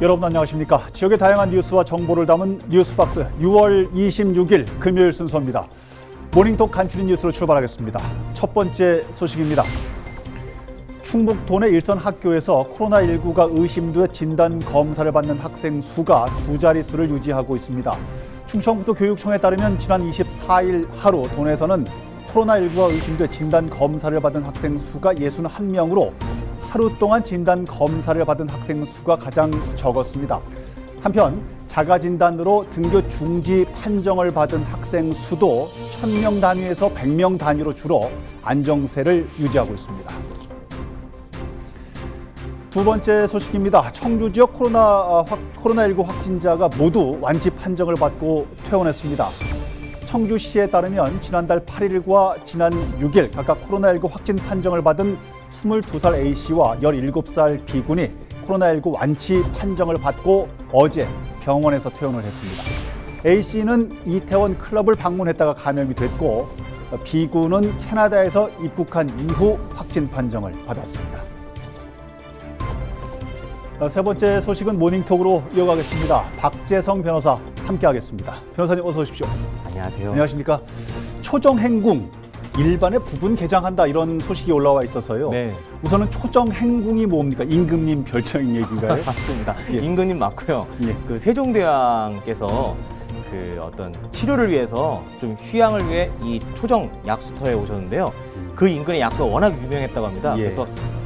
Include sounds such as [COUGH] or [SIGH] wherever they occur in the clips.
여러분 안녕하십니까? 지역의 다양한 뉴스와 정보를 담은 뉴스박스 6월 26일 금요일 순서입니다. 모닝톡 간추린 뉴스로 출발하겠습니다. 첫 번째 소식입니다. 충북 도내 일선 학교에서 코로나19가 의심돼 진단 검사를 받는 학생 수가 두 자릿수를 유지하고 있습니다. 충청북도 교육청에 따르면 지난 24일 하루 도내에서는 코로나19가 의심돼 진단 검사를 받은 학생 수가 61명으로 하루 동안 진단 검사를 받은 학생 수가 가장 적었습니다. 한편 자가 진단으로 등교 중지 판정을 받은 학생 수도 1000명 단위에서 100명 단위로 줄어 안정세를 유지하고 있습니다. 두 번째 소식입니다. 청주 지역 코로나 아, 확, 코로나19 확진자가 모두 완치 판정을 받고 퇴원했습니다. 청주시에 따르면 지난달 8일과 지난 6일 각각 코로나19 확진 판정을 받은 22살 A씨와 17살 B군이 코로나19 완치 판정을 받고 어제 병원에서 퇴원을 했습니다. A씨는 이태원 클럽을 방문했다가 감염이 됐고 B군은 캐나다에서 입국한 이후 확진 판정을 받았습니다. 어, 세 번째 소식은 모닝톡으로 이어가겠습니다. 박재성 변호사 함께하겠습니다. 변호사님 어서 오십시오. 안녕하세요. 안녕하십니까? 초정행궁 일반에 부분 개장한다 이런 소식이 올라와 있어서요. 네. 우선은 초정 행궁이 뭡니까? 임금님 별칭 얘기인가요? [LAUGHS] 맞습니다. 예. 임금님 맞고요. 예. 그 세종대왕께서 그 어떤 치료를 위해서 좀 휴양을 위해 이 초정 약수터에 오셨는데요. 그 인근의 약수가 워낙 유명했다고 합니다. 예. 그래서 그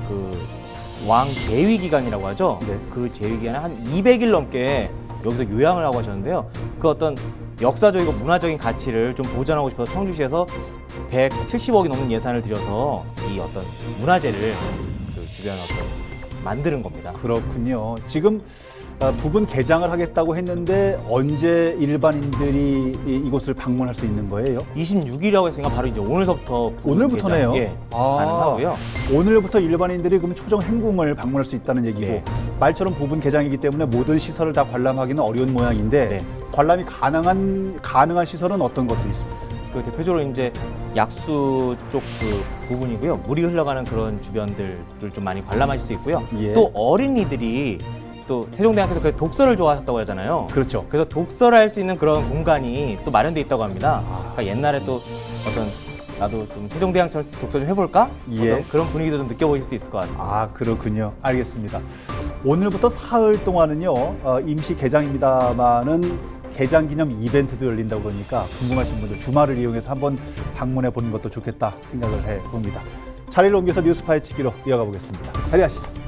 왕 재위 기간이라고 하죠. 네. 그 재위 기간에 한 200일 넘게 여기서 요양을 하고 하셨는데요. 그 어떤 역사적이고 문화적인 가치를 좀 보존하고 싶어서 청주시에서 170억이 넘는 예산을 들여서 이 어떤 문화재를 그 주변 어떤 만드는 겁니다. 그렇군요. 지금 어, 부분 개장을 하겠다고 했는데 언제 일반인들이 이- 이곳을 방문할 수 있는 거예요? 26일이라고 했으니까 바로 이제 오늘서부터 오늘부터네요. 개장, 예, 아. 가능하고요. 오늘부터 일반인들이 그럼 초정 행궁을 방문할 수 있다는 얘기고 네. 말처럼 부분 개장이기 때문에 모든 시설을 다 관람하기는 어려운 모양인데 네. 관람이 가능한 가능한 시설은 어떤 것들이 있습니까? 그 대표적으로 이제 약수 쪽 그 부분이고요. 물이 흘러가는 그런 주변들을 좀 많이 관람하실 수 있고요. 예. 또 어린이들이 또 세종대왕께서 그 독서를 좋아하셨다고 하잖아요. 그렇죠. 그래서 독서를 할 수 있는 그런 공간이 또 마련돼 있다고 합니다. 아. 그러니까 옛날에 또 어떤 나도 좀 세종대왕처럼 독서 좀 해볼까? 예. 어떤 그런 분위기도 좀 느껴보실 수 있을 것 같습니다. 아 그렇군요. 알겠습니다. 오늘부터 사흘 동안은요 어, 임시 개장입니다만은 개장 기념 이벤트도 열린다고 그러니까 궁금하신 분들 주말을 이용해서 한번 방문해 보는 것도 좋겠다 생각을 해 봅니다. 자리를 옮겨서 뉴스 파헤치기로 이어가 보겠습니다. 자리하시죠.